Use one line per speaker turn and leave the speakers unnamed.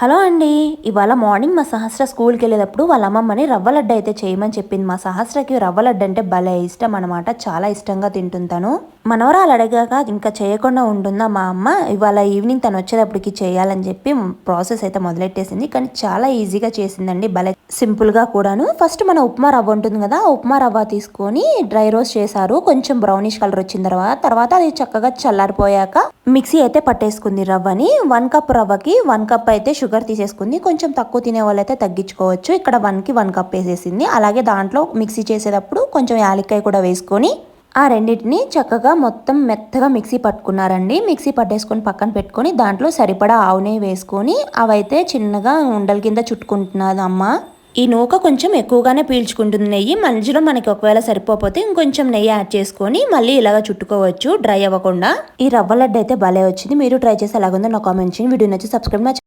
Hello అండి ఇవాళ morning మా సహస్ర స్కూల్కి వెళ్ళేటప్పుడు వాళ్ళ అమ్మమ్మని రవ్వ లడ్డు అయితే చేయమని చెప్పింది. మా సహస్రకి రవ్వ లడ్డు అంటే భలే ఇష్టం అనమాట చాలా ఇష్టంగా తింటుంటాను. మనవరాలు అడిగాక ఇంకా చేయకుండా ఉంటుందా మా అమ్మ? ఇవాళ ఈవినింగ్ తను వచ్చేటప్పటికి చేయాలని చెప్పి ప్రాసెస్ అయితే మొదలెట్టేసింది. కానీ చాలా ఈజీగా చేసిందండి. భలే సింపుల్గా కూడాను. ఫస్ట్ మన ఉప్మా రవ్వ ఉంటుంది కదా ఉప్మా రవ్వ తీసుకొని డ్రై రోస్ట్ చేశారు. కొంచెం బ్రౌనిష్ కలర్ వచ్చిన తర్వాత తర్వాత అది చక్కగా చల్లారిపోయాక మిక్సీ అయితే పట్టేసుకుంది రవ్వని. వన్ కప్ రవ్వకి వన్ కప్ అయితే షుగర్ తీసేసుకుంది. కొంచెం తక్కువ తినే వాళ్ళు అయితే తగ్గించుకోవచ్చు. ఇక్కడ వన్కి వన్ కప్ వేసేసింది. అలాగే దాంట్లో మిక్సీ చేసేటప్పుడు కొంచెం యాలక్కాయ కూడా వేసుకొని ఆ రెండింటిని చక్కగా మొత్తం మెత్తగా మిక్సీ పట్టుకున్నారండి. మిక్సీ పట్టేసుకొని పక్కన పెట్టుకొని దాంట్లో సరిపడా ఆవు నెయ్యి వేసుకొని అవైతే చిన్నగా ఉండల కింద చుట్టుకుంటున్నది అమ్మ ఈ నూక కొంచెం ఎక్కువగానే పీల్చుకుంటుంది నెయ్యి. మధ్యలో మనకి ఒకవేళ సరిపోతే ఇంకొంచెం నెయ్యి యాడ్ చేసుకొని మళ్ళీ ఇలాగ చుట్టుకోవచ్చు డ్రై అవ్వకుండా. ఈ రవ్వ లడ్డు అయితే భలే వచ్చింది. మీరు ట్రై చేసి ఎలాగుందో నా కామెంట్ చేయండి. వీడియో నచ్చి సబ్స్క్రైబ్